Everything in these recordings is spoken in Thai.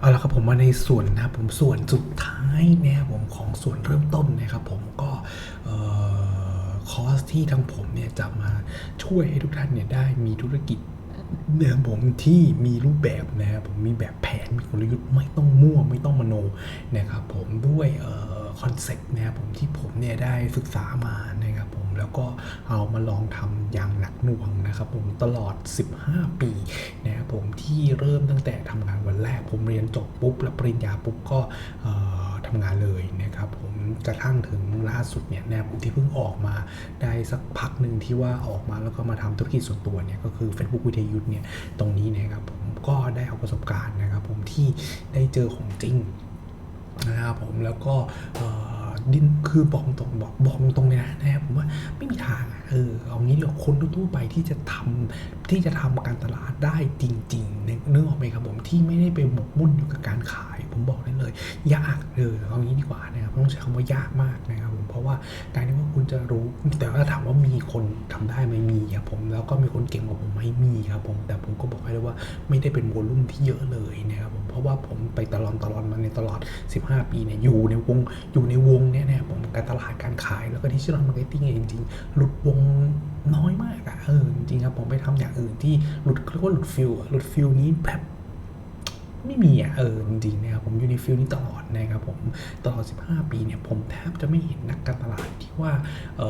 เอาละครับผมมาในส่วนนะครับผมส่วนสุดท้ายนะครับผมของส่วนเริ่มต้นนะครับผมก็คอร์สที่ทางผมเนี่ยจะมาช่วยให้ทุกท่านเนี่ยได้มีธุรกิจนะครับผมที่มีรูปแบบนะครับผมมีแบบแผนมีกลยุทธ์ไม่ต้องมั่วไม่ต้องมโนนะครับผมด้วยคอนเซ็ปต์นะครับผมที่ผมเนี่ยได้ศึกษามานะ แล้วก็เอามาลองทำอย่างหนักหน่วงนะครับผมตลอด 15 ปีนะครับผมที่เริ่มตั้งแต่ทำงานวันแรก ผมเรียนจบปุ๊บรับปริญญาปุ๊บก็ทำงานเลยนะครับผมกระทั่งถึงล่าสุดเนี่ยนะครับผมที่เพิ่งออกมาได้สักพักหนึ่งที่ว่าออกมาแล้วก็มาทำธุรกิจส่วนตัวเนี่ยก็คือ Facebook วิทยุทธ์เนี่ยตรงนี้นะครับผมก็ได้เอาประสบการณ์นะครับผมที่ได้เจอของจริงนะครับผมแล้วก็เดินคือบอกตรงบอกบอกตรงเลยนะนะครับผมว่าไม่มีทางเออเอางี้เดี๋ยวคนทั่วไปที่จะทำที่จะทำการตลาดได้จริงๆนึกนึกอออกไหมครับผมที่ไม่ได้ไปหมกมุ่นอยู่กับการขาย ผมบอกได้เลย ยากเออเอางี้ดีกว่านะครับต้องใช้คำว่ายากมากนะครับผมเพราะว่าการที่ว่าคุณจะรู้ แต่ว่าถามว่ามีคนทำได้ไหมมีครับผมแล้วก็มีคนเก่งกว่าผมไหมมีครับผมแต่ผมก็บอกให้เลยว่าไม่ได้เป็นวอลุ่มที่เยอะเลยนะครับผมเพราะว่าผมไปตลอดตลอดมาในตลอด 15 ปีเนี่ยอยู่ในวงอยู่ในวงเนี่ยเนี่ยผมการตลาดการขายแล้วก็ดิจิทัลมาร์เก็ตติ้งจริงๆหลุดวงน้อยมากอะเออจริงครับผมไปทำอย่างอื่นที่หลุดเรียกว่าหลุดฟิลหลุดฟิลนี้แบบ ไม่มีอะเออจริงๆนะครับผมอยู่ในฟิลนี้ตลอดนะครับผมตลอด 15 ปีเนี่ยผมแทบจะไม่เห็นนักการตลาดที่ว่าเอ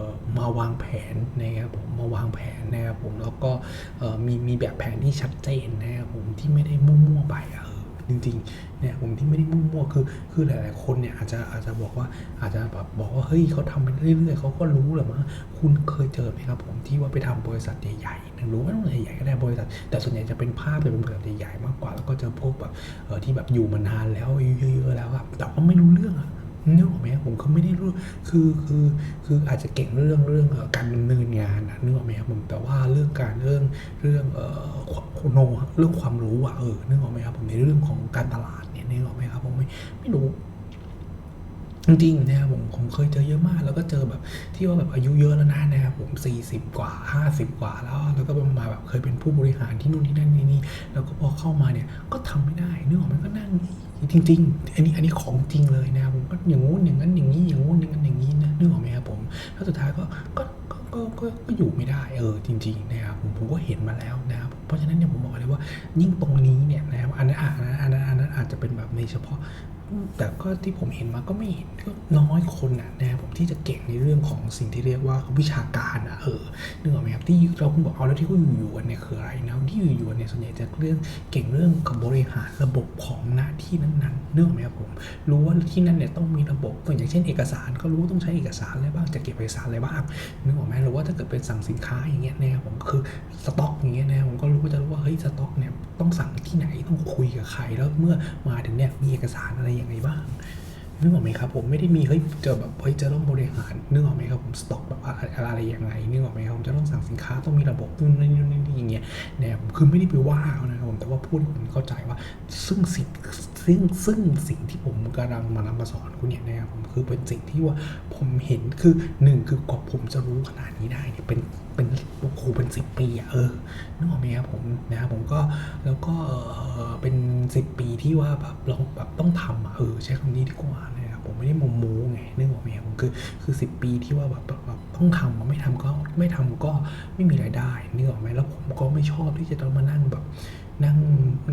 อมาวางแผนนะครับผมมาวางแผนนะครับผมแล้วก็เออมีมีแบบแผนที่ชัดเจนนะครับผมที่ไม่ได้มั่วๆไปอะ จริงๆเนี่ยผมที่ไม่ได้มั่วๆคือคือหลายๆคนเนี่ยอาจจะอาจจะบอกว่าอาจจะแบบบอกว่าเฮ้ยเขาทำไปเรื่อยๆเขาก็รู้แหละมั้งคุณเคยเจอไหมครับผมที่ว่าไปทำบริษัทใหญ่ๆนะรู้ว่าต้องใหญ่ๆก็ได้บริษัท แต่ส่วนใหญ่จะเป็นภาพจะเป็นบริษัทใหญ่ๆมากกว่า แล้วก็เจอพวกแบบเออที่แบบอยู่มานานแล้วเยอะๆแล้วอะแต่ก็ไม่รู้เรื่องอะ นึกออกไหมผมก็ไม่ได้รู้คือคือคืออาจจะเก่งเรื่องเรื่องการดำเนินงานนะนึกออกไหมครับผมแต่ว่าเรื่องการเรื่องเรื่องเอ่อโนเรื่องความรู้อะเออนึกออกไหมครับผมในเรื่องของการตลาดเนี่ยนึกออกไหมครับผมไม่ไม่รู้ จริงๆนะครับผมผมเคยเจอเยอะมาก แล้วก็เจอแบบที่ว่าแบบอายุเยอะแล้วนะนะครับผม 40 กว่า 50 กว่าแล้ว แล้วก็มาแบบเคยเป็นผู้บริหารที่นู่นที่นั่นนี่นี่แล้วก็พอเข้ามาเนี่ยก็ทำไม่ได้เนึกออกไหมก็นั่งจริง ๆ อันนี้อันนี้ของจริงเลยนะครับผมก็อย่างงู้นอย่างนั้นอย่างนี้อย่างงู้นอย่างนั้นอย่างนี้นะเนึกออกไหมครับผม แล้วสุดท้ายก็ก็ก็ก็ก็อยู่ไม่ได้เออจริงๆนะครับผมผมก็เห็นมาแล้วนะครับเพราะฉะนั้นเนี่ยผมบอกเลยว่ายิ่งตรงนี้เนี่ยนะครับอันนั้นอันนั้นอันนั้นอันนั้น จจะเป็นแบบในเฉพาะ แต่ก็ที่ผมเห็นมาก็ไม่เห็นก็น้อยคนนะนะผมที่จะเก่งในเรื่องของสิ่งที่เรียกว่าวิชาการอะเออนึกออกไหมครับที่เราคุณบอกเอาแล้วที่เขาอยู่ๆเนี่ยคืออะไรนะที่อยู่ๆเนี่ยส่วนใหญ่จะเรื่องเก่งเรื่องกับบริหารระบบของหน้าที่นั้นๆนึกออกไหมครับผมรู้ว่าที่นั่นเนี่ยต้องมีระบบตัวอย่างเช่นเอกสารก็รู้ต้องใช้เอกสารอะไรบ้างจะเก็บเอกสารอะไรบ้างนึกออกไหมหรือว่าถ้าเกิดเป็นสั่งสินค้าอย่างเงี้ยนะครับผมคือสต็อกอย่างเงี้ยนะผมก็รู้ว่าจะรู้ว่าเฮ้ยสต็อกเนี่ยต้องสั่งที่ไหนต้องคุยกับใครแล้วเมื่อมาถึงเนี่ยมีเอกสารอะไรยังไงบ้าง นึกออกไหมครับผมไม่ได้มีเฮ้ยเจอแบบเฮ้ยจะต้องบริหารนึกออกไหมครับผมสต็อกแบบอะไรอะไรยังไงนึกออกไหมครับผมจะต้องสั่งสินค้าต้องมีระบบนู่นนี่นู่นนี่อย่างเงี้ยเนี่ยผมคือไม่ได้ไปว่าเขานะครับผมแต่ว่าพูดให้คุณเข้าใจว่าซึ่งสิ่งซึ่งซึ่งสิ่งที่ผมกำลังมานำมาสอนคุณเนี่ยนะครับผมคือเป็นสิ่งที่ว่าผมเห็นคือหนึ่งคือกว่าผมจะรู้ขนาดนี้ได้เนี่ยเป็นเป็นโอ้โหเป็นสิบปีอะเออนึกออกไหมครับผมนะครับผมก็แล้วก็เออเป็นสิบปีที่ว่าแบบเราแบบต้องทำอะเออใช้คำนี้ดีกว่า ไม่ได้โมโมไงนึกออกไหมผมคือคือสิบปีที่ว่าแบบแบบต้องทำไม่ทำก็ไม่ทำก็ไม่มีรายได้นึกออกไหมแล้วผมก็ไม่ชอบที่จะต้องมานั่งแบบนั่ง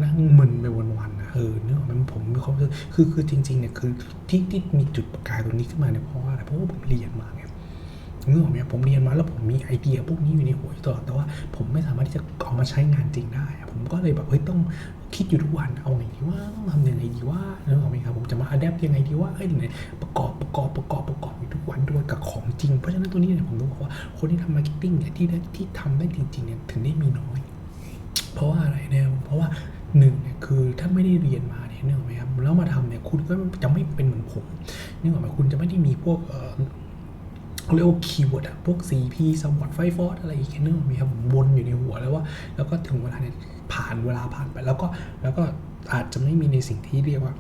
นั่งมึนไปวันๆนะเออเนื้ออกไหมันผมมีความรู้สึกคือคือจริงๆเนี่ยคือที่ที่มีจุดประกายตรงนี้ขึ้นมาเนี่ยเพราะว่าอะไรเพราะว่าผมเรียนมาไง เนื้ออกไหมผมเรียนมาแล้วผมมีไอเดียพวกนี้อยู่ในหัวตลอดแต่ว่าผมไม่สามารถที่จะเอามาใช้งานจริงได้ ผมก็เลยแบบเฮ้ยต้องคิดอยู่ทุกวันเอาไงดีว่าต้องทำยังไงดีว่าเนื้ออกไหมครับผมจะมาอัดแอปยังไงดีว่าเอ้ยไหนประกอบประกอบประกอบประกอบอยู่ทุกวันด้วยกับของจริง เพราะฉะนั้นตัวนี้เนี่ยผมต้องบอกว่าคนที่ทำมาร์เก็ตติ้งเนี่ยที่ได้ที่ทำได้จริงๆเนี่ยถึงได้มีน้อย เพราะว่าอะไรเนี่ยเพราะว่าหนึ่งเนี่ยคือถ้าไม่ได้เรียนมาเนี่ยนึกออกไหมครับแล้วมาทำเนี่ยคุณก็จะไม่เป็นเหมือนผมนึกออกไหมคุณจะไม่ได้มีพวก เอ่อเขาเรียกว่าคีย์เวิร์ดอะพวก CP สมอตไฟฟอร์อะไรอีกนึกออกไหมครับวนอยู่ในหัวแล้วว่า แล้วก็ถึงเวลาเนี่ยผ่านเวลาผ่านไป แล้วก็แล้วก็อาจจะไม่มีในสิ่งที่เรียกว่า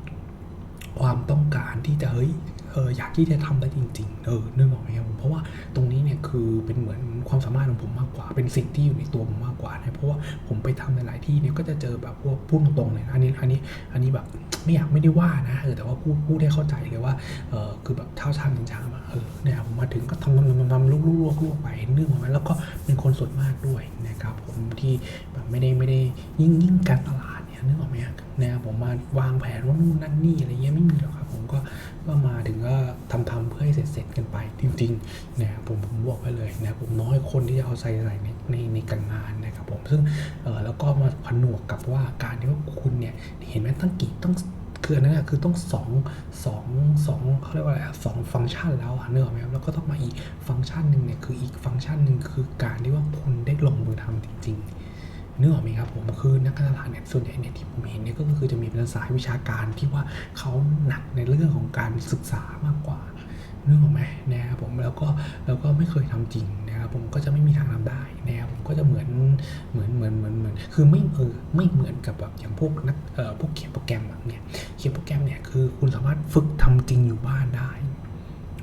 ความต้องการที่จะเฮ้ย เอออยากที่จะทำได้จริง ๆ เออนึกออกไหมครับผมเพราะว่าตรงนี้เนี่ยคือเป็นเหมือนความสามารถของผมมากกว่า เป็นสิ่งที่อยู่ในตัวผมมากกว่านะเพราะว่าผมไปทำในหลายที่เนี่ยก็จะเจอแบบพวกพูดตรงๆเลยนะอันนี้อันนี้อันนี้แบบไม่อยากไม่ได้ว่านะเออแต่ว่าพูดพูดให้เข้าใจเลยว่าเออคือแบบเท่าชามนินชามอะเออเนี่ยผมมาถึงก็ทำทำทำทำลุกลุกลุกไปนึกออกไหมแล้วก็เป็นคนส่วนมากด้วยนะครับผมที่แบบไม่ได้ไม่ได้ยิ่งยิ่งการตลาดเนี่ยนึกออกไหมนะครับผมมาวางแผนว่านู่นนั่นนี่อะไรเงี้ยไม่มีหรอกครับ ก็ก็มาถึงก็ทำทำเพื่อให้เสร็จเสร็จกันไปจริงๆนะผมผมบอกไว้เลยนะผมน้อยคนที่จะเอาใส่ใส่ในในในการงานนะครับผมซึ่งเออแล้วก็มาผนวกกับว่าการที่ว่าคุณเนี่ยเห็นไหมตั้งกี่ต้องคืออันนั้นคือต้องสองสองสองเขาเรียกว่าอะไรสองฟังก์ชันแล้วอะเนกอะไหมครับแล้วก็ต้องมาอีกฟังก์ชันหนึ่งเนี่ยคืออีกฟังก์ชันหนึ่งคือการที่ว่าคุณได้ลงมือทำจริง ๆ นึกออกไหมครับผมคือนักการตลาดเนี่ยส่วนใหญ่เนี่ยที่ผมเห็นเนี่ยก็คือจะมีเป็นสายวิชาการที่ว่าเขาหนักในเรื่องของการศึกษามากกว่านึกออกไหมนะครับผมแล้วก็แล้วก็ไม่เคยทำจริงนะครับผมก็จะไม่มีทางทำได้นะครับผมก็จะเหมือนเหมือนเหมือนเหมือนเหมือนคือไม่เออไม่เหมือนกับแบบอย่างพวกนักเอ่อพวกเขียนโปรแกรมเนี่ยเขียนโปรแกรมเนี่ยคือคุณสามารถฝึกทำจริงอยู่บ้านได้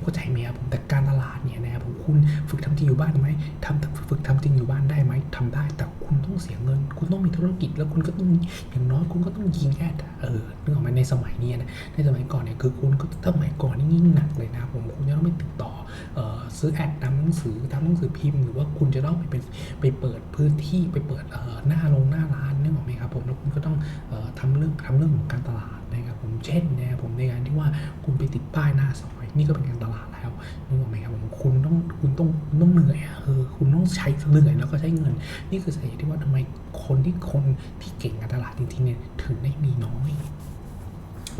เข้าใจไหมครับผมแต่การตลาดเนี่ยนะครับผม คุณฝึกทำจริงอยู่บ้านไหมทำฝึกทำจริงอยู่บ้านได้ไหมทำได้ แต่คุณต้องเสียเงิน คุณต้องมีธุรกิจแล้วคุณก็ต้องอย่างน้อยคุณก็ต้องยิงแอดอะเออนึกออกไหมในสมัยนี้นะในสมัยก่อนเนี่ยคือคุณก็สมัยก่อนนี่ยิ่งหนักเลยนะผมคุณจะต้องไปติดต่อออซื้อแอดตามหนังสือตามหนังสือพิมพ์หรือว่าคุณจะต้องไปเป็นไปเปิดพื้นที่ไปเปิดหน้าลงหน้าร้านนึกออกไหมครับผมแล้วคุณก็ต้องออทำเรื่องทำเรื่องของการตลาดนะครับผมเช่นนะผมในการที่ว่าคุณไปติดป้ายหน้าซอย นี่ก็เป็นการตลาดแล้วนึกออกไหมครับผมคุณต้องคุณต้องต้องเหนื่อยเออคุณต้องใช้เหนื่อยแล้วก็ใช้เงิน นี่คือสาเหตุที่ว่าทำไมคนที่คนที่เก่งการตลาดจริงๆเนี่ยถึงได้มีน้อย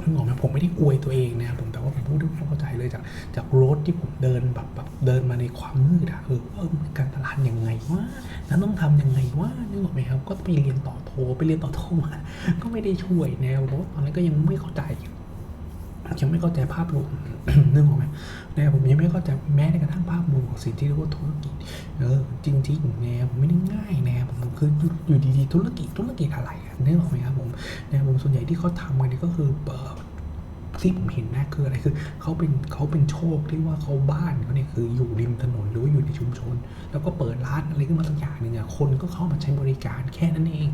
นึกออกไหมผมไม่ได้อวยตัวเองนะครับผมแต่ว่าผมพูดด้วยความเข้าใจเลยจากจากรถที่ผมเดินแบบแบบเดินมาในความมืดอะเออเออการตลาดยังไงวะนั้นต้องทำยังไงวะนึกออกไหมครับ ก็ไปเรียนต่อโทไปเรียนต่อโทมาก็ไม่ได้ช่วยแนวเพราะตอนนั้นก็ยังไม่เข้าใจ ยังไม่เข้าใจภาพรวมนึกออกไหมนะผมยังไม่เข้าใจแม้กระทั่งภาพรวมของสิ่งที่เรียกว่าธุรกิจเออจริงๆเนวผมไม่ได้ง่ายนะผมคืออยู่ดีๆธุรกิจธุรกิจอะไรนึกออกไหมครับผมนะผมส่วนใหญ่ที่เขาทำกันเนี่ยก็คือเอ่อ ที่ผมเห็นนะคืออะไรคือเขาเป็นเขาเป็นโชคที่ว่าเขาบ้านเขาเนี่ยคืออยู่ริมถนนหรือว่าอยู่ในชุมชน แล้วก็เปิดร้านอะไรขึ้นมาสักอย่างหนึ่งอะคนก็เข้ามาใช้บริการแค่นั้นเอง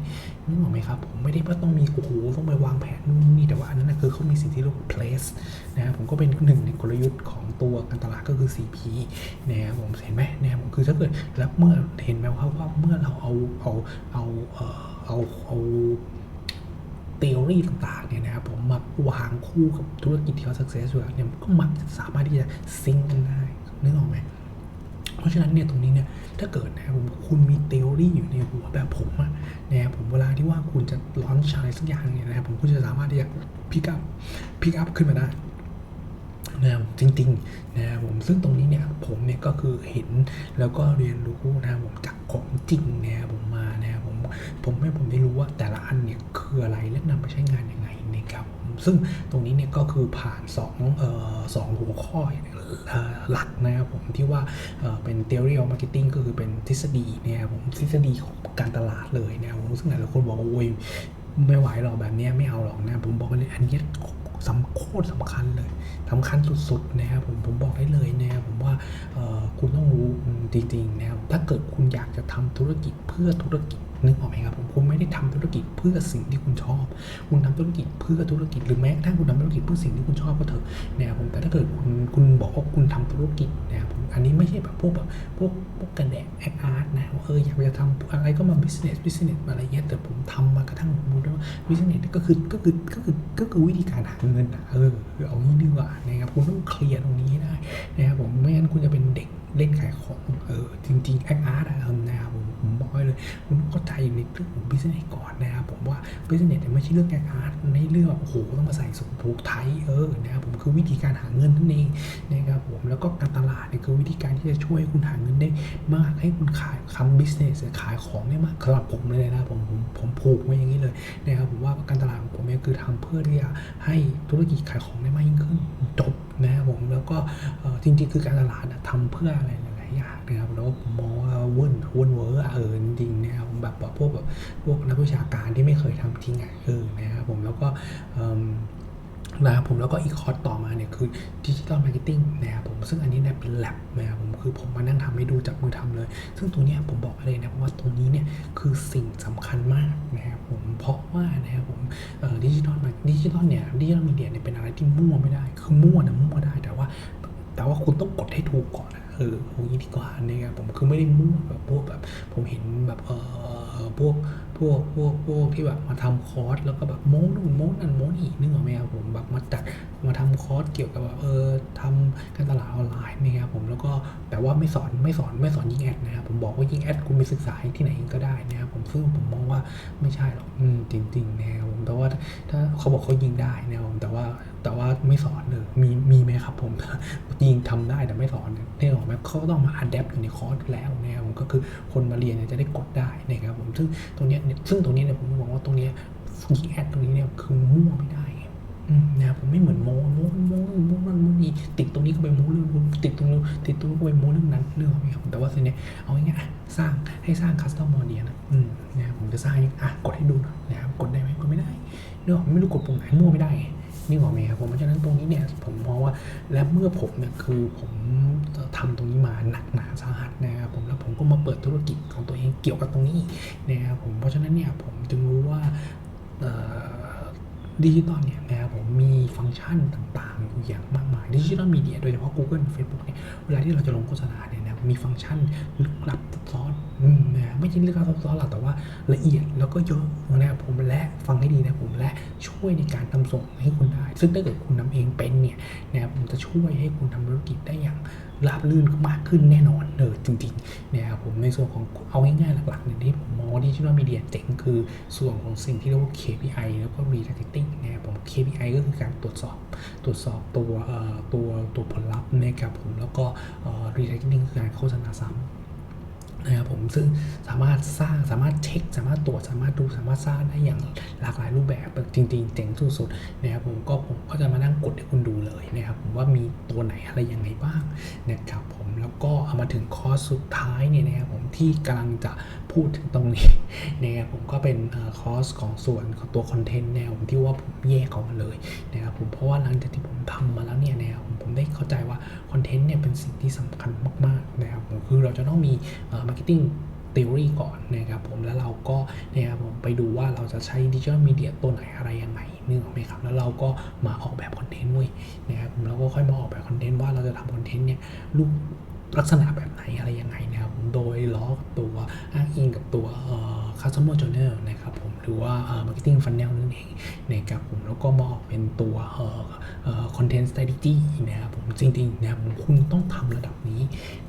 นึกออกไหมครับผมไม่ได้ว่าต้องมีโอ้โหต้องไปวางแผนนู่นนี่แต่ว่าอันนั้นนะคือเขามีสิ่งที่เรียกว่า place นะครับผมก็เป็นหนึ่งในกลยุทธ์ของตัวการตลาดก็คือ CP นะครับผมเห็นไหมนะครับผมคือถ้าเกิดแล้วเมื่อเห็นไหมว่าว่าเมื่อเราเอาเอาเอาเอ่อเอาเอา เทอรี่ต่างๆเนี่ยนะครับผมมาวางคู่กับธุรกิจที่เขา success อยู่แล้วเนี่ยมันก็มักจะสามารถที่จะซิงกันได้นึกออกไหมเพราะฉะนั้นเนี่ยตรงนี้เนี่ยถ้าเกิดนะครับผมคุณมีเทอรี่อยู่ในหัวแบบผมอะนะครับผมเวลาที่ว่าคุณจะร้อนชายสักอย่างเนี่ยนะครับผมคุณจะสามารถที่จะพิกอัพพิกอัพขึ้นมาได้นะครับจริงๆนะครับผมซึ่งตรงนี้เนี่ยผมเนี่ยก็คือเห็นแล้วก็เรียนรู้นะครับผมจากของจริงนะครับผม ผมผมให้ผมได้รู้ว่าแต่ละอันเนี่ยคืออะไรและนำไปใช้งานยังไงนะครับผมซึ่งตรงนี้เนี่ยก็คือผ่าน2เอ่อสองหัวข้อหลักนะครับผมที่ว่าเอ่อเป็น theory of marketing ก็คือเป็นทฤษฎีเนี่ยครับผมทฤษฎีของการตลาดเลยนะครับผมซึ่งหลายคนบอกว่าโอ้ยไม่ไหวหรอกแบบนี้ไม่เอาหรอกนะผมบอกเลยอันนี้สำโคตรสำคัญเลยสำคัญสุดๆนะครับผมผมบอกได้เลยนะครับผมว่าคุณต้องรู้จริงๆนะครับถ้าเกิดคุณอยากจะทำธุรกิจเพื่อธุรกิจ นึกออกไหมครับผมคุณไม่ได้ทำธุรกิจเพื่อสิ่งที่คุณชอบ คุณทำธุรกิจเพื่อธุรกิจหรือแม้กระทั่งคุณทำธุรกิจเพื่อสิ่งที่คุณชอบก็เถอะนะครับผมแต่ถ้าเกิดคุณคุณบอกว่าคุณทำธุรกิจนะครับ อันนี้ไม่ใช่แบบพวกแบบพวกพวกกันแดดแอคอาร์ตนะว่าเอออยากจะทำอะไรก็มา business business อะไรเงี้ยแต่ผมทำมากระทั่งผมรู้ได้ว่า business ก็คือก็คือก็คือก็คือวิธีการหาเงินอะเออเอางี้ดีกว่านะครับคุณต้องเคลียร์ตรงนี้ได้นะครับผมไม่งั้นคุณจะเป็นเด็กเล่นขายของเออจริงๆแอคอาร์ตอะนะครับผมผมบอกเลยคุณต้องเข้าใจในเรื่องของ business ก่อนนะครับผมว่า business เนี่ยไม่ใช่เรื่องแอคอาร์ตในเรื่องแบบโอ้โหต้องมาใส่สูตรผูกไทยเออนะครับผ คือวิธีการหาเงินนั่นเองนะครับผมแล้วก็การตลาดเนี่ยคือวิธีการที่จะช่วยคุณหาเงินได้มากให้คุณขายคำ business ขายของได้มากสำหรับผมเลยนะผมผมผมผูกไว้อย่างนี้เลยนะครับผมว่าการตลาดของผมเนี่ยคือทำเพื่อที่จะให้ธุรกิจขายของได้มากยิ่งขึ้นจบนะครับผมแล้วก็จริงๆ คือการตลาดอะทำเพื่ออะไรหลายๆอย่างนะครับแล้วผมมองว่าวิร์นเวิร์นเวอร์เออจริงนะครับแบบแบบพวกแบบพวกนักวิชาการที่ไม่เคยทำทิ้งอะเออนะครับผมแล้วก็ นะครับผมแล้วก็อีกคอร์สต่อมาเนี่ยคือดิจิ t a ลมาร์เก็ตติ้งนะครับผมซึ่งอันนี้เนี่ยเป็นแ a บนะครับผมคือผมมานั่งทำให้ดูจับมือทำเลย ซึ่งตัวเนี้ยผมบอกเลยนะเพราะว่าตรงนี้เนี่ยคือสิ่งสำคัญมากนะครับผมเพราะว่านะครับผมดิจิทัลดิจิทัลเนี่ยดิจิทัลมีเดียเนี่ยเป็นอะไรที่มั่วไม่ได้ คือมั่วนะมั่วได้แต่ว่า แต่ว่าคุณต้องกดให้ถูกก่อนนะเออโอ้ยดีกว่านะครับผมคือไม่ได้มั่วแบบพวกแบบผมเห็นแบบเออพวก พวกพวกพวกที่แบบมาทำคอร์สแล้วก็แบบโม้นู่นโม้นั่นโม้นี่นึกออกไหมครับผมแบบมาจัดมาทำคอร์สเกี่ยวกับแบบเออทำการตลาดออนไลน์นะครับผมแล้วก็แต่ว่าไม่สอนไม่สอนไม่สอนยิงแอดนะครับผมบอกว่ายิงแอดคุณไปศึกษาที่ไหนก็ได้นะครับผมซึ่งผมมองว่าไม่ใช่หรอกอืมจริงๆนะครับผมแต่ว่าถ้าเขาบอกเขายิงได้นะครับผมแต่ว่าแต่ว่าไม่สอนเลยมีมีไหมครับผมยิงทำได้แต่ไม่สอนเนี่ยหรอไหมเขาก็ต้องมาอัดแอปอยู่ในคอร์สแล้วนะครับผมก็คือคนมาเรียนจะได้กดได้นะครับผมซึ่งตรงเนี้ยซึ่งตรงนี้เนี่ยผมบองว่าตรงนี้ยิงแอดตรงนี้เนี่ยคือมั่วไม่ได้นะครับผมไม่เหมือนโมโมโมโมนั่นโมนี่ติดตรงนี้ก็ไปโมเรื่องนู้นติดตรงนู้นติดตรงนู้นก็ไปโมเรื่องนั้นเรื่องของครับแต่ว่าสิ่งเนี้ยเอาง่ายๆสร้างให้สร้างคัสตอมอเดียนะนะครับผมจะสร้างอะกดให้ดูหน่อยนะครับกดได้ไหมกดไม่ได้เนอะไม่รู้กดปุ่มไหนมั่วไม่ได้ นี่หรอกไหมครับผมเพราะฉะนั้นตรงนี้เนี่ยผมมองว่าและเมื่อผมเนี่ยคือผมทำตรงนี้มาหนักหนาสาหัสนะครับผมแล้วผมก็มาเปิดธุรกิจของตัวเองเกี่ยวกับตรงนี้นะครับผมเพราะฉะนั้นเนี่ยผมจึงรู้ว่าดิจิตอลเนี่ยนะครับผมมีฟังก์ชันต่างๆอยู่อย่างมากมายดิจิตอลมีเดียโดยเฉพาะ Google Facebook เนี่ยเวลาที่เราจะลงโฆษณาเนี่ยนะมีฟังก์ชันลึกลับซับซ้อน นะไม่ใช่ลึกลับซับซ้อนหรอกแต่ว่าละเอียดแล้วก็เยอะนะครับผมและฟังให้ดีนะผมและช่วยในการทำส่งให้คุณได้ ซึ่งถ้าเกิดคุณทำเองเป็นเนี่ยนะครับผมจะช่วยให้คุณทำธุรกิจได้อย่างราบรื่นมากขึ้นแน่นอนเออจริงๆนะครับผมในส่วนของเอาง่ายๆหลักๆเนี่ยที่ผมมองดิจิทัลมีเดียเจ๋งคือส่วนของสิ่งที่เรียกว่า KPI แล้วก็ retargeting นะครับผม KPI ก็คือการตรวจสอบตรวจสอบตัวตัวตัวผลลัพธ์นะครับผมแล้วก็ retargeting คือการโฆษณาซ้ำ นะครับผมซึ่งสามารถสร้างสามารถเช็ค สามารถตรวจสามารถดูสามารถสร้างได้อย่างหลากหลายรูปแบบจริง ๆ เจ๋งสุดๆนะครับผมก็ผมก็จะมานั่งกดให้คุณดูเลยนะครับผมว่ามีตัวไหนอะไรยังไงบ้างนะครับผมแล้วก็เอามาถึงคอร์สสุดท้ายเนี่ยนะครับผมที่กำลังจะพูดถึงตรงนี้นะครับผมก็เป็นคอร์สของส่วนของตัวคอนเทนต์แนวผมที่ว่าผมแยกออกมาเลยนะครับผมเพราะว่าหลังจากที่ผมทำมาแล้วเนี่ยนะครับผมผมได้เข้าใจว่าคอนเทนต์เนี่ยเป็นสิ่งที่สำคัญมากๆนะครับผมคือเราจะต้องมี Marketing Theory ก่อนนะครับผมแล้วเราก็นะครับผมไปดูว่าเราจะใช้ดิจิทัลมีเดียตัวไหนอะไรยังไง นึกออกไหมครับ แล้วเราก็มาออกแบบคอนเทนต์เว้ยนะครับผมเราก็ค่อยมาออกแบบคอนเทนต์ว่าเราจะทำคอนเทนต์เนี่ยรูปลักษณะแบบไหนอะไรยังไงนะครับผมโดยล้อตัวอ้างอิงกับตัว customer journal นะครับผมหรือว่า marketing funnel นั่นเองนะครับผมแล้วก็มาออกเป็นตัว content strategy นะครับผมจริงๆนะครับคุณต้องทำระดับนี้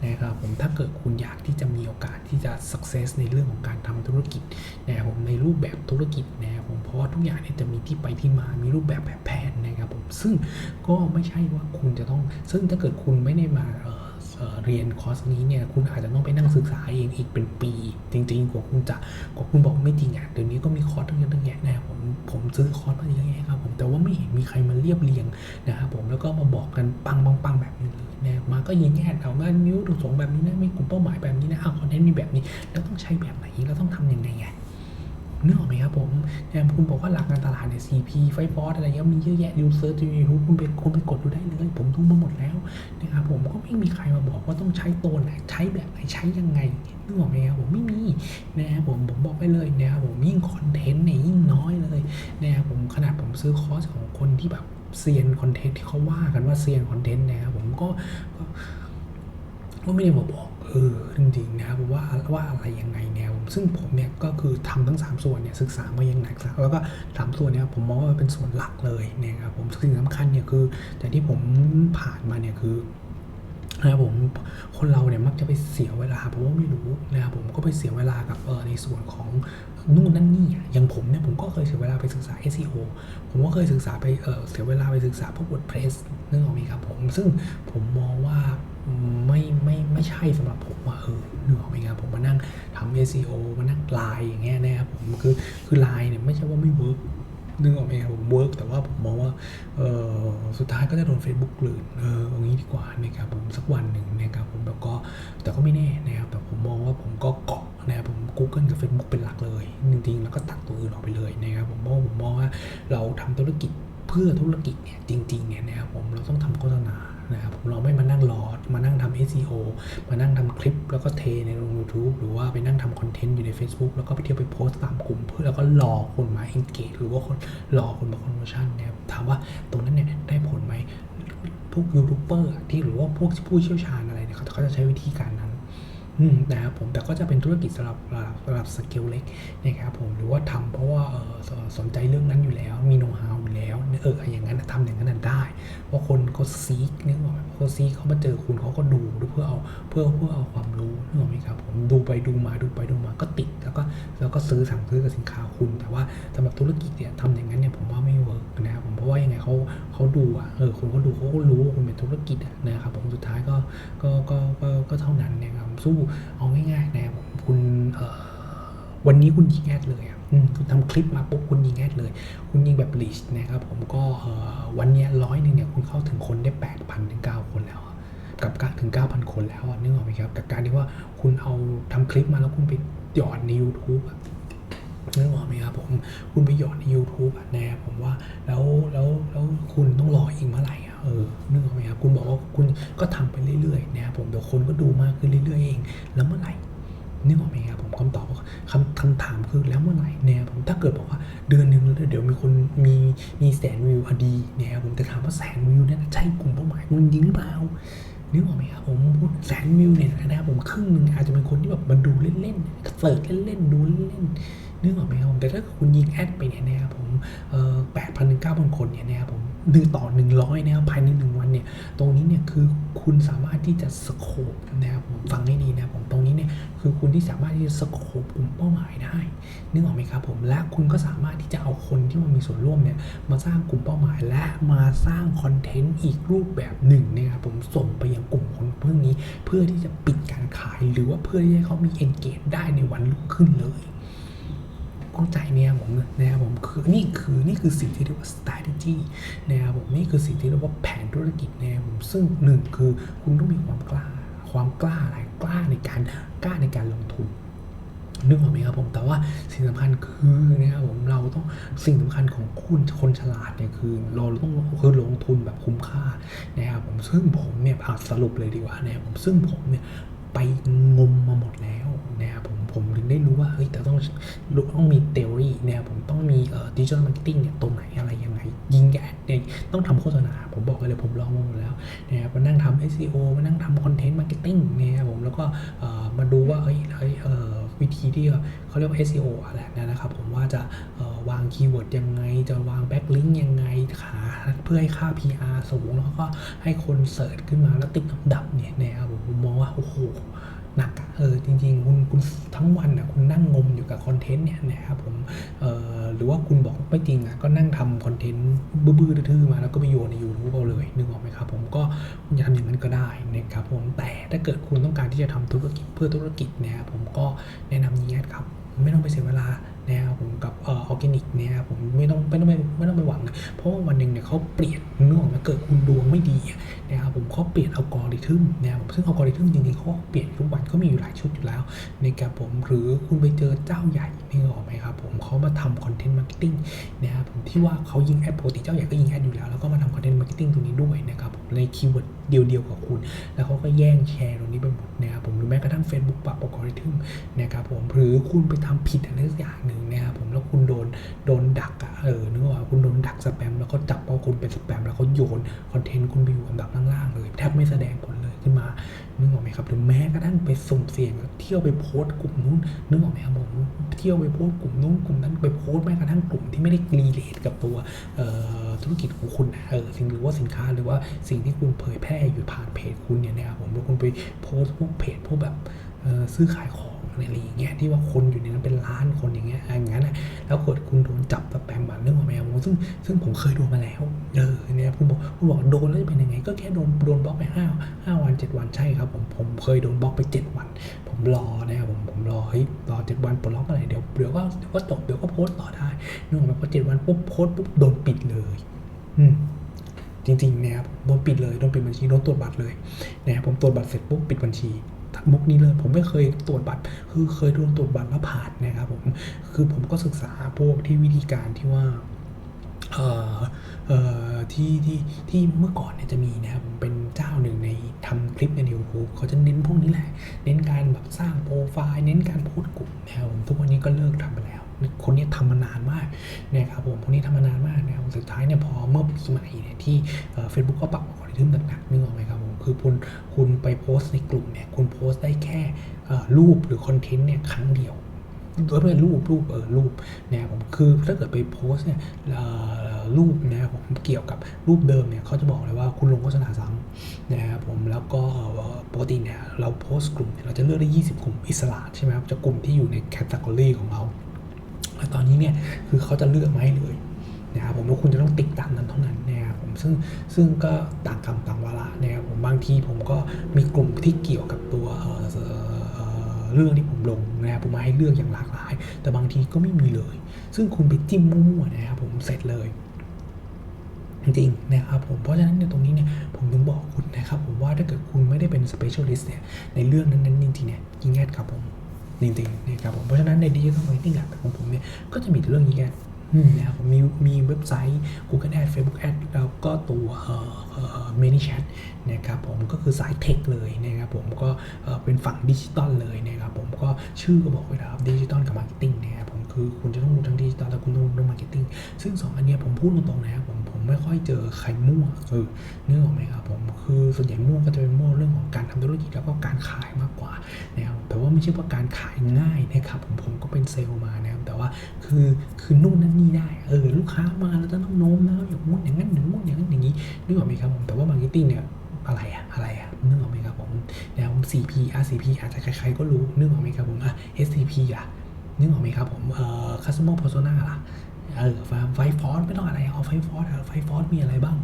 นะครับผมถ้าเกิดคุณอยากที่จะมีโอกาสที่จะ success ในเรื่องของการทำธุรกิจนะครับผมในรูปแบบธุรกิจนะครับ ราะว่าทุกอย่างเนี่ยจะมีที่ไปที่มา มีรูปแบบแบบแผนนะครับผม ซึ่งก็ไม่ใช่ว่าคุณจะต้อง ซึ่งถ้าเกิดคุณไม่ได้มาเรียนคอร์สนี้เนี่ยคุณอาจจะต้องไปนั่งศึกษาเองอีกเป็นปี จริงๆกว่าคุณจะกว่าคุณบอกไม่จริงอะเดี๋ยวนี้ก็มีคอร์สตั้งเยอะตั้งแยะนะครับผมผมซื้อคอร์สมาเยอะแยะครับผมแต่ว่าไม่เห็นมีใครมาเรียบเรียงนะครับผมแล้วก็มาบอกกันปังปังปังแบบนี้เลยนะมาก็ยิงแอดเอาว่านิ้วถูกสงแบบนี้นะมีกลุ่มเป้าหมายแบบนี้นะเอาคอนเทนต์มีแบบนี้ แล้วต้องใช้แบบไหนแล้วต้องทำยังไงไง นึกออกไหมครับผมเนี่ยคุณบอกว่าหลักการตลาดเนี่ย CP ไฟฟอร์อะไรเงี้ยมีเยอะแยะยูเซอร์ที่ยูคุณไปคุณไปกดดูได้เลยผมดูมาหมดแล้วนะครับผมก็ไม่มีใครมาบอกว่าต้องใช้ตัวไหนใช้แบบไหนใช้ยังไงนึกออกไหมครับผมไม่มีนะครับผมผมบอกไปเลยนะครับผมยิ่งคอนเทนต์เนี่ยยิ่งน้อยเลยนะครับผมขนาดผมซื้อคอร์สของคนที่แบบเซียนคอนเทนต์ที่เขาว่ากันว่าเซียนคอนเทนต์นะครับผมก็ก็ไม่ได้มาบอกเออจริงๆนะครับว่าว่าอะไรยังไงแนว ซึ่งผมเนี่ยก็คือทำทั้ง 3 ส่วนเนี่ยศึกษามาอย่างหนักแล้วก็สามส่วนเนี่ยผมมองว่าเป็นส่วนหลักเลยนะครับผมสิ่งสำคัญเนี่ยคือแต่ที่ผมผ่านมาเนี่ยคือนะครับผมคนเราเนี่ยมักจะไปเสียเวลาเพราะว่าไม่รู้นะครับผมก็ไปเสียเวลากับเออในส่วนของนู่นนั่นนี่อย่างผมเนี่ยผมก็เคยเสียเวลาไปศึกษา SEO ผมก็เคยศึกษาไปเออเสียเวลาไปศึกษาพวก WordPress นึกออกไหมครับผมซึ่งผมมองว่าไม่ไม่ไม่ใช่สำหรับผมว่าเออหนื่อยไหมครับผมมานั่ง ทำ SEO มานั่งไลน์อย่างเงี้ยนะครับผมคือคือไลน์เนี่ยไม่ใช่ว่าไม่เวิร์กนึกออกไหมครับผมเวิร์กแต่ว่าผมมองว่าเออสุดท้ายก็จะโดน Facebook กลืนเอออย่างนี้ดีกว่านะครับผมสักวันหนึ่งนะครับผมแล้วก็แต่ก็ไม่แน่นะครับแต่ผมมองว่าผมก็เกาะนะครับผม Google กับ Facebook เป็นหลักเลย จริงๆ แล้วก็ตัดตัวอื่นออกไปเลยนะครับผมมองผมมองว่าเราทำธุรกิจเพื่อธุรกิจเนี่ยจริงๆเนี่ยนะครับผมเราต้องทำโฆษณา นะครับผมเราไม่มานั่งรอมานั่งทำ SEO มานั่งทำคลิป แล้วก็เทในลง YouTube หรือว่าไปนั่งทำคอนเทนต์อยู่ใน Facebook แล้วก็ไปเที่ยวไปโพสต์ตามกลุ่ม เพื่อแล้วก็รอคนมา engage หรือว่าคนรอคนมา conversion เนี่ยถามว่าตรงนั้นเนี่ยได้ผลไหมพวกยูทูบเบอร์ที่หรือว่าพวกผู้เชี่ยวชาญอะไรเนี่ยเขาเขาจะใช้วิธีการนั้นนะครับผมแต่ก็จะเป็นธุรกิจสำหรับระดับระดับสเกลเล็กนะครับผมหรือว่าทำเพราะว่าสสนใจเรื่องนั้นอยู่แล้วมีโน้ตฮาว อยู่แล้วเอออย่างนั้นน่ะทำอย่างนั้นได้เพราะคนเขาซีกนึกออกไหมเขาซีกเขามาเจอคุณเขาก็ดูเพื่อเอาเพื่อเพื่อเอาความรู้นึกออกไหมครับผมดูไปดูมาดูไปดูมาก็ติดแล้วก็แล้วก็ซื้อสั่งซื้อกับสินค้าคุณ แต่ว่าสำหรับธุรกิจเนี่ยทำอย่างนั้นเนี่ยผมว่าไม่เวิร์กนะครับผมเพราะว่ายังไงเขาเขาดูอะเออคนเขาดูเขาก็รู้ว่าคุณเป็นธุรกิจนะครับผมสุดท้ายก็ก็ก็ก็ก็เท่านั้นนะครับสู้เอาง่ายๆนะครับคุณเอ่อวันนี้คุณยิงแอดเลยอะ คุณทำคลิปมาปุ๊บคุณยิงแอดเลย คุณยิงแบบลิชนะครับผมก็วันนี้ร้อยหนึ่งเนี่ยคุณเข้าถึงคนได้ 8,000ถึง9คนแล้วกับการถึง 9,000 คนแล้วนึกออกไหมครับ กับการที่ว่าคุณเอาทำคลิปมาแล้วคุณไปหยอดใน YouTube อะนึกออกไหมครับผมคุณไปหยอดใน YouTube อะนะครับผมว่าแล้วแล้วแล้วคุณต้องรออีกเมื่อไหร่อะเออนึกออกไหมครับคุณบอกว่าคุณก็ทำไปเรื่อยๆนะครับผมเดี๋ยวคนก็ดูมากขึ้นเรื่อยๆเอง แล้วเมื่อไหร่ นึกออกไหมครับผมคำตอบคำคำถามคือแล้วเมื่อไหร่เนี่ยผมถ้าเกิดบอกว่าเดือนหนึ่งแล้วเดี๋ยวมีคนมีมีแสนวิวอดีเนี่ยครับผมแต่ถามว่าแสนวิวเนี่ยใช่กลุ่มเป้าหมายคุณจริงหรือเปล่านึกออกไหมครับผมแสนวิวเนี่ยนะครับผมครึ่งหนึ่งอาจจะเป็นคนที่แบบมาดูเล่นๆเสิร์ชเล่นๆดูเล่นๆ นึกออกไหมครับผมแต่ถ้าคุณยิงแอดไปเนี่ยนะครับผมแปดพันถึงเก้าพันคนเนี่ยนะครับผมหนึ่งต่อหนึ่งร้อยนะครับภายในหนึ่งวันเนี่ยตรงนี้เนี่ยคือคุณสามารถที่จะสโคปนะครับผมฟังให้ดีนะครับผมตรงนี้เนี่ยคือคุณที่สามารถที่จะสโคปกลุ่มเป้าหมายได้นึกออกไหมครับผมและคุณก็สามารถที่จะเอาคนที่มามีส่วนร่วมเนี่ยมาสร้างกลุ่มเป้าหมายและมาสร้างคอนเทนต์อีกรูปแบบหนึ่งนะครับผมส่งไปยังกลุ่มคนพวกนี้ เพื่อที่จะปิดการขายหรือว่าเพื่อที่ให้เขามี engage ได้ในวันรุ่งขึ้นเลย เข้าใจเนี่ยผมนะครับผมคือนี่คือนี่คือสิ่งที่เรียกว่า strategy นะครับผมนี่คือสิ่งที่เรียกว่าแผนธุรกิจนะครับผมซึ่งหนึ่งคือคุณต้องมีความกล้า ความกล้าอะไรกล้าในการกล้าในการลงทุนนึกออกไหมครับผม แต่ว่าสิ่งสำคัญคือนะครับผมเราต้องสิ่งสำคัญของคุณคนฉลาดเนี่ยคือ เราต้องคือลงทุนแบบคุ้มค่านะครับผมซึ่งผมเนี่ยอะสรุปเลยดีกว่านะครับผมซึ่งผมเนี่ยไปงมมาหมดแล้ว ผมถึงได้รู้ว่าเฮ้ยแต่ต้องต้องมีเทอรี่นะครับผมต้องมีเอ่อดิจิทัลมาร์เก็ตติ้งเนี่ยตรงไหนอะไรยังไง ยิงแอดเนี่ยต้องทำโฆษณา ผมบอกเลยผมลองมาหมดแล้วนะครับมานั่งทำ SEO มานั่งทำคอนเทนต์มาร์เก็ตติ้งนะครับผมแล้วก็มาดูว่าเฮ้ยเอ่อวิธีที่เขาเรียกว่า SEO อะไรนะครับผมว่าจะวางคีย์เวิร์ดยังไง จะวางแบ็กลิงก์ยังไงหาเพื่อให้ค่า PR สูง แล้วก็ให้คนเสิร์ชขึ้นมาแล้วติดอันดับเนี่ยนะครับผมมองว่าโอ้โห หนักเออจริงๆ คุณคุณทั้งวันอะคุณนั่งงมอยู่กับคอนเทนต์เนี่ยนะครับผมเอ่อหรือว่าคุณบอกไม่จริงอะก็นั่งทำคอนเทนต์บื้อๆทื่อๆมาแล้วก็ไปโยนในยูทูบเอาเลยนึกออกไหมครับผมก็คุณจะทำอย่างนั้นก็ได้นะครับผมแต่ถ้าเกิดคุณต้องการที่จะทำธุรกิจเพื่อธุรกิจเนี่ยผมก็แนะนำนี้ครับ ไม่ต้องไปเสียเวลา นะครับผมกับเอ่อออร์แกนิกเนี่ยครับผมไม่ต้องไม่ต้องไปไม่ต้องไปหวังนะเพราะว่าวันหนึ่งเนี่ยเขาเปลี่ยนนึกออกไหมเกิดคุณดวงไม่ดีนะครับผมเขาเปลี่ยนอัลกอริทึมนะครับผมซึ่งอัลกอริทึมจริงๆเขาเปลี่ยนทุกวันเขามีอยู่หลายชุดอยู่แล้วนะครับผมหรือคุณไปเจอเจ้าใหญ่นี่ออกไหมครับผมเขามาทำคอนเทนต์มาร์เก็ตติ้งนะครับผมที่ว่าเขายิงแอดปกติเจ้าใหญ่ก็ยิงแอดอยู่แล้วแล้วก็มาทำคอนเทนต์มาร์เก็ตติ้งตรงนี้ด้วยนะครับผมในคีย์เวิร์ดเดียวๆกับคุณ แล้วเขาก็แย่งแชร์ตรงนี้ไปหมดนะครับผมหรือแม้กระทั่ง Facebook ปรับอัลกอริทึมนะครับผมหรือคุณไปทำผิดอะไรสักอย่างหนึ่งนะครับผมแล้วคุณโดนโดนดักอะเออนึกว่าคุณโดนดักสแปมแล้วก็จับว่าคุณเป็นสแปมแล้วเขาโยนคอนเทนต์คุณไปอยู่อันดับล่างๆเลยแทบไม่แสดงผลเลยขึ้นมานึกออกไหมครับหรือแม้กระทั่งไปสุ่มเสียงเที่ยวไปโพสต์กลุ่มนู้นนึกออกไหมครับผมเที่ยวไปโพสต์กลุ่มนู้นกลุ่มนั้นไปโพสต์แม้กระทั่งกลุ่มที่ไม่ได้รีเลทกับตัวเอ่อธุรกิจของคุณนะเออสิ่งหรือว่าสินค้าหรือว่าสิ่งที่คุณเผยแพร่อยู่ผ่านเพจคุณเนี่ยนะครับผมแล้วคุณไปโพสต์พวกเพจพวกแบบเอ่อซื้อขายของ อะไรอย่างเงี้ยที่ว่าคนอยู่ในนั้นเป็นล้านคนอย่างเงี้ยอย่างนั้นนะแล้วเกิดคุณโดนจับแปมแบบเรื่องของแมวซึ่งซึ่งผมเคยโดนมาแล้วเออเนี่ยคุณบอกคุณบอกโดนแล้วจะเป็นยังไง ก็แค่โดนโดนบล็อกไปห้าห้าวันเจ็ดวันใช่ครับผมผมเคยโดนบล็อกไปเจ็ดวัน ผมรอนะครับผมผมรอเฮ้ยรอเจ็ดวันปลดล็อกอะไรเดี๋ยวเดี๋ยวก็เดี๋ยวก็จบเดี๋ยวก็โพสต์ต่อได้นึกออกไหมพอเจ็ดวันปุ๊บโพสต์ปุ๊บโดนปิดเลย อืมจริงๆนะครับโดนปิดเลยโดนปิดบัญชีโดนตรวจบัตรเลยนะครับผมตรวจบัตรเสร็จปุ๊บปิดบัญชี มุกนี้เลย ผมไม่เคยตรวจบัตร คือเคยโดนตรวจบัตรแล้วผ่านนะครับผม คือผมก็ศึกษาพวกที่วิธีการที่ว่าเออเออที่ที่ที่เมื่อก่อนเนี่ยจะมีนะครับเป็นเจ้าหนึ่งในทำคลิปใน YouTube เขาจะเน้นพวกนี้แหละ เน้นการแบบสร้างโปรไฟล์ เน้นการโพสต์กลุ่มนะครับผมทุกวันนี้ก็เลิกทำไปแล้ว คนนี้ทำมานานมากนะครับผมคนนี้ทำมานานมากนะครับสุดท้ายเนี่ยพอเมื่อปีใหม่เนี่ยที่เฟซบุ๊กก็ปรับอัลกอริทึมหนักๆนึกออกไหม คือคุณคุณไปโพสต์ในกลุ่มเนี่ยคุณโพสต์ได้แค่รูปหรือคอนเทนต์เนี่ยครั้งเดียวโดยเป็นรูปรูปเออรูปนะครับผมคือถ้าเกิดไปโพสเนี่ยรูปนะครับผมเกี่ยวกับรูปเดิมเนี่ยเขาจะบอกเลยว่าคุณลงโฆษณาซ้ำนะครับผมแล้วก็ปกติเนี่ยเราโพสกลุ่มเนี่ยเราจะเลือกได้ 20 กลุ่มอิสระใช่ไหมครับจะกลุ่มที่อยู่ในแคตตากรีของเราแล้วตอนนี้เนี่ยคือเขาจะเลือกมาให้เลยนะครับผมว่าคุณจะต้องติดตามนั้นเท่านั้นนะ ซึ่งซึ่งก็ต่างกรรมต่างวาระนะครับผมบางทีผมก็มีกลุ่มที่เกี่ยวกับตัวเเเเรื่องที่ผมลงนะครับผมมาให้เลือกอย่างหลากหลาย แต่บางทีก็ไม่มีเลย ซึ่งคุณไปจิ้มมั่วๆนะครับผมเสร็จเลยจริงนะครับผมเพราะฉะนั้นเนี่ยตรงนี้เนี่ยผมถึงบอกคุณนะครับผมว่าถ้าเกิดคุณไม่ได้เป็น specialist เนี่ยในเรื่องนั้นๆจริงๆเนี่ยยิงแอดครับผมจริงๆนะครับผมเพราะฉะนั้นในดิจิทัลมาร์เก็ตติ้งหลักของผมเนี่ยก็จะมีเรื่องยิงแอด นะครับมีมีเว็บไซต์ Google Ad Facebook Ad แล้วก็ตัวเอ่อ ManyChat นะครับผมก็คือสายเทคเลยนะครับผมก็เป็นฝั่งดิจิตอลเลยนะครับผมก็ชื่อก็บอกไว้แล้วครับดิจิตอลกับมาร์เก็ตติ้งนะครับผมคือคุณจะต้องรู้ทั้งดิจิตอลและคุณต้องรู้ทั้งมาร์เก็ตติ้งซึ่งสองอันเนี้ยผมพูดตรงๆนะครับผมผมไม่ค่อยเจอใครมั่วเออนึกออกไหมครับผมคือส่วนใหญ่มั่วก็จะเป็นมั่วเรื่องของการทำธุรกิจแล้วก็การขายมากกว่านะครับแต่ว่าไม่ใช่ว่าการขายง่ายนะครับผมผมก็เป็นเซลล์มานะครับแต่ว่าคือคือนู่นนั่นนี่ได้เออลูกค้ามาแล้วจะต้องโน้มน้าวอย่างงู้นอย่างนั้นอย่างงู้นอย่างนั้นอย่างนี้นึกออกไหมครับผมแต่ว่ามาร์เก็ตติ้งเนี่ยอะไรอะอะไรอะนึกออกไหมครับผมนะครับผม CP RCP อาจจะใครๆก็รู้นึกออกไหมครับผมอะ SCP อะนึกออกไหมครับผมเอ่อ customer persona ล่ะ เออไฟฟอสไม่ต้องอะไรเอาไฟฟอสไฟฟอสมีอะไรบ้าง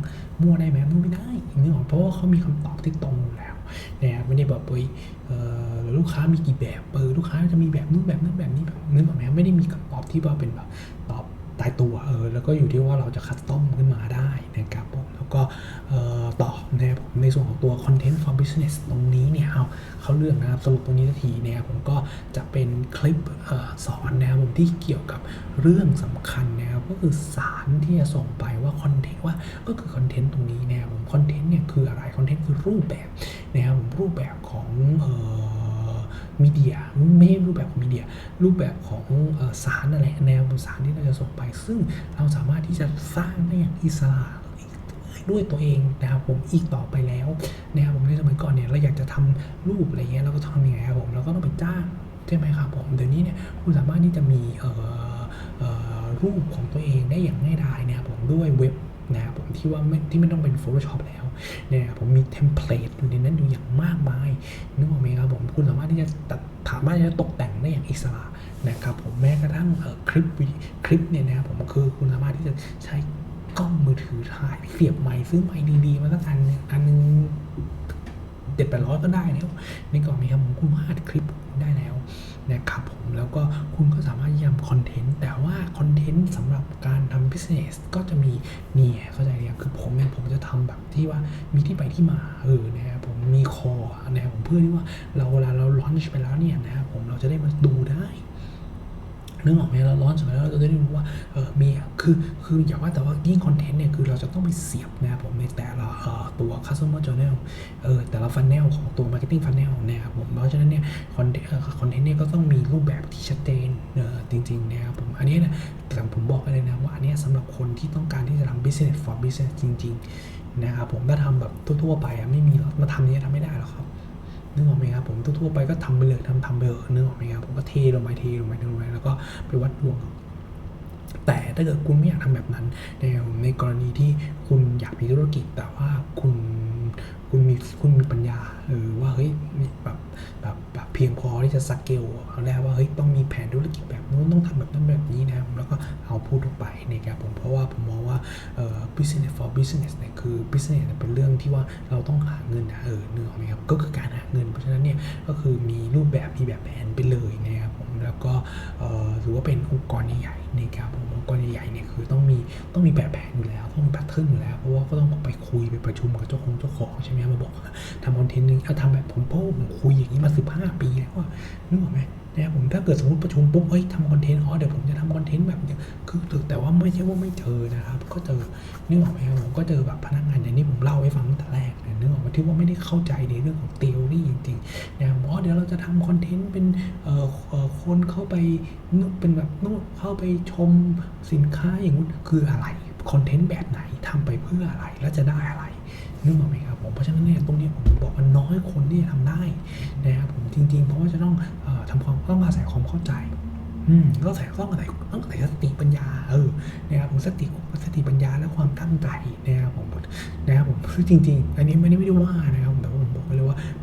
มั่วได้ไหมมั่วไม่ได้นึกออกเพราะว่าเขามีคำตอบที่ตรงแล้วนะไม่ได้แบบเฮ้ยเออลูกค้ามีกี่แบบเออลูกค้าจะมีแบบนู้นแบบนั้นแบบนี้แบบนึกออกไหมไม่ได้มีคำตอบที่ว่าเป็นแบบตอบ ตายตัวเออแล้วก็อยู่ที่ว่าเราจะคัสตอมขึ้นมาได้นะครับผมแล้วก็เอ่อต่อนะครับผมในส่วนของตัว Content for Business ตรงนี้เนี่ยเอาเขาเรื่องนะครับสรุปตรงนี้ทีนะครับผมก็จะเป็นคลิปออสอนนะครับผมที่เกี่ยวกับเรื่องสำคัญนะครับก็คือสารที่จะส่งไปว่าคอนเทนต์ว่าก็คือคอนเทนต์ตรงนี้นะครับผมคอนเทนต์เนี่ยคืออะไรคอนเทนต์คือรูปแบบนะครับผมรูปแบบของเออ มีเดียไม่ใช่รูปแบบของมีเดีย รูปแบบของสารอะไรแนวสารที่เราจะส่งไป ซึ่งเราสามารถที่จะสร้างได้อย่างอิสระด้วยตัวเองนะครับผมอีกต่อไปแล้วนะครับผมในสมัยก่อนเนี่ยเราอยากจะทำรูปอะไรเงี้ยเราก็ทำยังไงครับผมเราก็ต้องไปจ้างใช่ไหมครับผมเดี๋ยวนี้เนี่ยคุณสามารถที่จะมีรูปของตัวเองได้อย่างง่ายดายนะครับผมด้วยเว็บ ที่ว่าไม่ที่ไม่ต้องเป็น Photoshop แล้วนะครับผมมีเทมเพลตอยู่ในนั้นอยู่อย่างมากมายนึกออกไหมครับผมคุณสามารถที่จะตัดสามารถที่จะตกแต่งได้อย่างอิสระนะครับผมแม้กระทั่งเอ่อคลิปวิคลิปเนี่ยนะครับผมคือคุณสามารถที่จะใช้กล้องมือถือถ่ายเสียบไมค์ซื้อไมค์ดีๆมาสักอันอันหนึงเจ็ดแปดร้อยก็ได้แล้วนี่ก็มีครับผมคุณวาดคลิปได้แล้ว นะครับผมแล้วก็คุณก็สามารถยำคอนเทนต์แต่ว่าคอนเทนต์สำหรับการทำ business ก็จะมีนี่เข้าใจไหมครับคือผมเนี่ยผมจะทำแบบที่ว่ามีที่ไปที่มาเออนะครับผมมีคอนะครับผมเพื่อที่ว่าเราเวลาเราลอนช์ไปแล้วเนี่ยนะครับผมเราจะได้มาดูได้ นึกออกไหมเราร้อนสุดแล้วเราจะได้รู้ว่าเออมีคือคืออย่าว่าแต่ว่ายิ่งคอนเทนต์เนี่ยคือเราจะต้องไปเสียบนะครับผมในแต่ละตัว customer journal เออแต่ละ funnel ของตัว marketing funnel นะครับผมเพราะฉะนั้นเนี่ยคอนเทนต์คอนเทนต์เนี่ยก็ต้องมีรูปแบบที่ชัดเจนเออจริงๆนะครับผมอันนี้นี่ยแต่ผมบอกเลยนะว่าอันนี้สำหรับคนที่ต้องการที่จะทำ business for business จริง ๆ นะครับผมถ้าทำแบบทั่วๆไปอะไม่มีหรอกมาทำเนี้ยทำไม่ได้หรอกครับ นึกออกไหมครับผมทั่วๆไปก็ทำไปเลยทำทำไปเถอนึกออกไหมครับผมก็เทลงไปเทลงไปเทลงไปแล้วก็ไปวัดดวงแต่ถ้าเกิดคุณไม่อยากทำแบบนั้น ในในกรณีที่คุณอยากมีธุรกิจแต่ว่าคุณคุณมีคุณมีปัญญาเออว่าเฮ้ยแบบแบบแบบเพียงพอที่จะสเกลเอาแล้วว่าเฮ้ยต้องมีแผนธุรกิจแบบนู้นต้องทำแบบนั้นแบบนี้นะครับแล้วก็เอาพูดออกไปนะครับผมเพราะว่าผมมองว่าเอ่อ business for business เนี่ยคือ business เป็นเรื่องที่ว่าเราต้องหาเงินนะเออนึกออกไหมครับก็คือ ก็คือมีรูปแบบมีแบบแผนไปเลยนะครับผมแล้วก็ถือว่าเป็นองค์กรใหญ่ๆนะครับผมองค์กรใหญ่ๆเนี่ยคือต้องมีต้องมีแบบแผนอยู่แล้วต้องมีแพทเทิร์นอยู่แล้วเพราะว่าก็ต้องไปคุยไปประชุมกับเจ้าของเจ้าของใช่ไหมมาบอกทำคอนเทนต์นึงเอาทำแบบผมเพราะว่าผมคุยอย่างนี้มาสิบห้าปีแล้วว่านึกออกไหมนะครับผมถ้าเกิดสมมติประชุมปุ๊บเฮ้ยทำคอนเทนต์อ๋อเดี๋ยวผมจะทำคอนเทนต์แบบเนี้ยคือแต่ว่าไม่ใช่ว่าไม่เจอนะครับก็เจอนึกออกไหมผมก็เจอแบบพนักงานอย่างนี้ผมเล่าให้ฟังตั้งแต่แรกนะนึกออกไหมที่ว่าไม่ได้เข้าใจในเรื่องของ theory จริงๆนะครับ ดี๋ยวเราจะทำคอนเทนต์เป็นคนเข้าไปนู่นเป็นแบบนู่นเข้าไปชมสินค้าอย่างนู้นคืออะไรคอนเทนต์แบบไหนทำไปเพื่ออะไรแล้วจะได้อะไรนึกออกไหมครับผมเพราะฉะนั้นเนี่ยตรงนี้ผมบอกว่าน้อยคนที่จะทำได้นะครับผมจริง ๆ เพราะว่าจะต้องออทำความต้องอาศัยความเข้าใจอืมก็ใส่ต้องอาศัยต้องอาศัยสติปัญญาเออนะครับผมสติสติปัญญาและความตั้งใจนะครับผมนะครับผมคือจริง ๆ อันนี้ไม่ได้ไม่ได้ว่านะครับ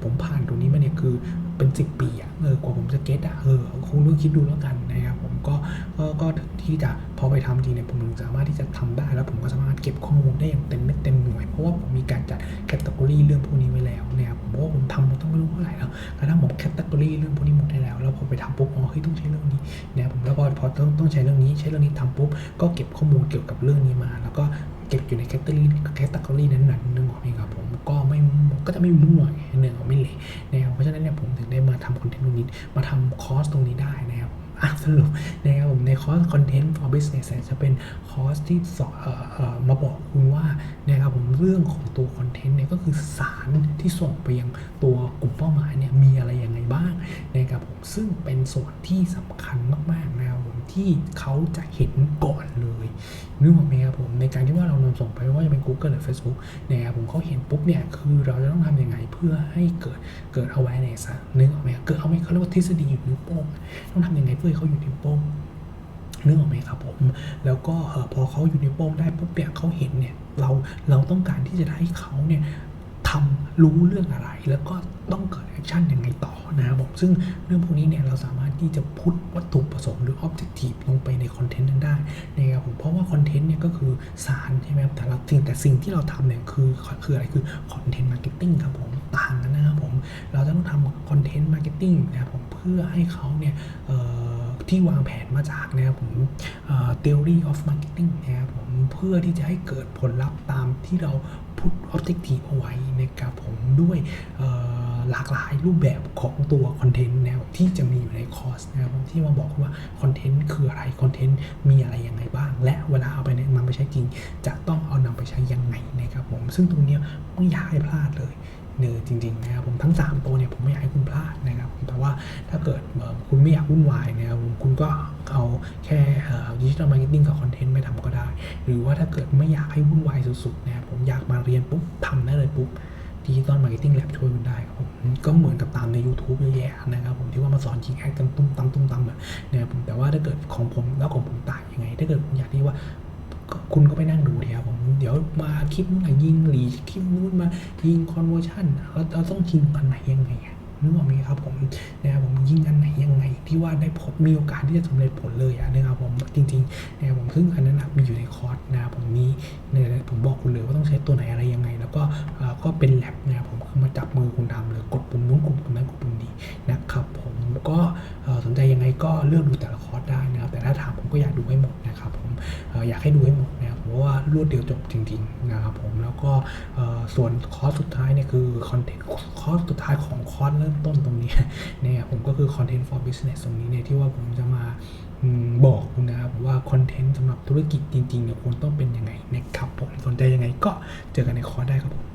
ผมบอกไว้เลยว่าผมผ่านตรงนี้มาเนี่ยคือเป็นสิบปีอะเออกว่าผมจะเก็ตอะเออคงต้องคิดดูแล้วกันนะครับผมก็ก็ก็ที่จะพอไปทำจริงเนี่ยผมถึงสามารถที่จะทำได้ แล้วผมก็สามารถเก็บข้อมูลได้อย่างเต็มเม็ดเต็มหน่วย เพราะว่าผมมีการจัดแคตตากรีเรื่องพวกนี้ไว้แล้วนะครับผมเพราะว่าผมทำมาต้องไม่รู้เท่าไหร่แล้วกระทั่งผมแคตตากรีเรื่องพวกนี้หมดได้แล้วแล้วพอไปทำปุ๊บอ๋อเฮ้ยต้องใช้เรื่องนี้นะครับผมแล้วพอพอต้องต้องใช้เรื่องนี้ใช้เรื่องนี้ทำปุ๊บก็เก็บข้อมูลเกี่ยวกับเรื่องนี้มา แล้วก็เก็บอยู่ในแคตตาลีแคตตากรีนั้นๆนึงออกไหมครับ ก็ไม่ก็จะไม่มั่วเนื้อไม่เละนะครับเพราะฉะนั้นเนี่ยผมถึงได้มาทำคอนเทนต์ตรงนี้มาทำคอร์สตรงนี้ได้นะครับสรุปนะครับผมในคอร์ส Content for Business จะเป็นคอร์สที่สอนมาบอกคุณว่านะครับผมเรื่องของตัวคอนเทนต์เนี่ยก็คือสารที่ส่งไปยังตัวกลุ่มเป้าหมายเนี่ยมีอะไรยังไงบ้างนะครับผมซึ่งเป็นส่วนที่สำคัญมาก ๆ นะครับผม ที่เขาจะเห็นก่อนเลยนึกออกไหมครับผมในการที่ว่าเรานำส่งไปว่าจะเป็น Google หรือ Facebook นะครับผมเขาเห็นปุ๊บเนี่ยคือเราจะต้องทำยังไงเพื่อให้เกิดเกิด awareness อะนึกออกไหมเกิดเอาไหมเขาเรียกว่าทฤษฎีอยู่นิ้วโป้งต้องทำยังไงเพื่อให้เขาอยู่นิ้วโป้งนึกออกไหมครับผม แล้วก็พอเขาอยู่ในโป้งได้ปุ๊บเนี่ยเขาเห็นเนี่ย เรา เราต้องการที่จะให้เขาเนี่ย ทำรู้เรื่องอะไร แล้วก็ต้องเกิดแอคชั่นยังไงต่อนะครับผมซึ่งเรื่องพวกนี้เนี่ยเราสามารถที่จะพุทวัตถุประสงค์หรือ objective ลงไปในคอนเทนต์นั้นได้นะครับผมเพราะว่าคอนเทนต์เนี่ยก็คือสารใช่ไหมครับแต่ละสิ่งแต่สิ่งที่เราทำเนี่ยคือคืออะไรคือคอนเทนต์มาร์เก็ตติ้งครับผมต่างกันนะครับผมเราจะต้องทำคอนเทนต์มาร์เก็ตติ้งนะครับผมเพื่อให้เขาเนี่ยที่วางแผนมาจากนะครับผมเอ่อ theory of marketing นะครับผม เพื่อที่จะให้เกิดผลลัพธ์ตามที่เราพุท objective เอาไว้นะครับผมด้วยหลากหลายรูปแบบของตัวคอนเทนต์นะครับที่จะมีอยู่ในคอร์สนะครับที่มาบอกว่าคอนเทนต์คืออะไรคอนเทนต์มีอะไรยังไงบ้าง และเวลาเอาไปนี่มันไปใช้จริง จะต้องเอานำไปใช้ยังไงนะครับผมซึ่งตรงนี้ไม่อยากให้พลาดเลย เนอจริงๆนะครับผมทั้ง 3 ตัวเนี่ยผมไม่อยากให้คุณพลาดนะครับแต่ว่าถ้าเกิดเอ่อคุณไม่อยากวุ่นวายนะครับผมคุณก็เอาแค่ดิจิทัลมาร์เก็ตติ้งกับคอนเทนต์ไปทำก็ได้ หรือว่าถ้าเกิดไม่อยากให้วุ่นวายสุดๆนะครับผมอยากมาเรียนปุ๊บทำได้เลยปุ๊บดิจิตอลมาร์เก็ตติ้งแลบช่วยคุณได้ครับผมก็เหมือนกับตามใน YouTube เยอะแยะนะครับผมที่ว่ามาสอนยิงแอดกันตุ้มตำตุ้มตำแบบนะครับผมแต่ว่าถ้าเกิดของผมแล้วของผมต่างยังไง ถ้าเกิดคุณอยากที่ว่า ก็คุณก็ไปนั่งดูดีครับผมเดี๋ยวมาคลิปนู้นยิงหลีคลิปนู้นมายิงคอนเวอร์ชันเราเราต้องยิงอันไหนยังไงอะนึกออกไหมครับผมนะครับผมยิงอันไหนยังไง ที่ว่าได้ผลมีโอกาสที่จะสำเร็จผลเลยอะนะครับผมจริงๆนะครับผมซึ่งอันนั้นมีอยู่ในคอร์สนะครับผมมีเนี่ยผมบอกคุณเลยว่าต้องใช้ตัวไหนอะไรยังไง แล้วก็ก็เป็นแลบนะครับผมคือมาจับมือคุณทำเลยกดปุ่มนู้นกดปุ่มนั้นกดปุ่มนี้นะครับผมก็สนใจยังไงก็เลือกดูแต่ละคอร์สได้นะครับแต่ถ้าถามผมก็อยากดูให้หมดนะ อยากให้ดูให้หมดนะครับเพราะว่ารวดเดียวจบจริงๆนะครับผมแล้วก็ส่วนคอร์สสุดท้ายเนี่ยคือคอนเทนต์คอร์สสุดท้ายของคอร์สเริ่มต้นตรงนี้เนี่ยผมก็คือคอนเทนต์ for Business ตรงนี้เนี่ยที่ว่าผมจะมาบอกคุณนะครับว่าคอนเทนต์สำหรับธุรกิจจริงๆเนี่ยควรต้องเป็นยังไงนะครับผมสนใจยังไงก็เจอกันในคอร์สได้ครับผม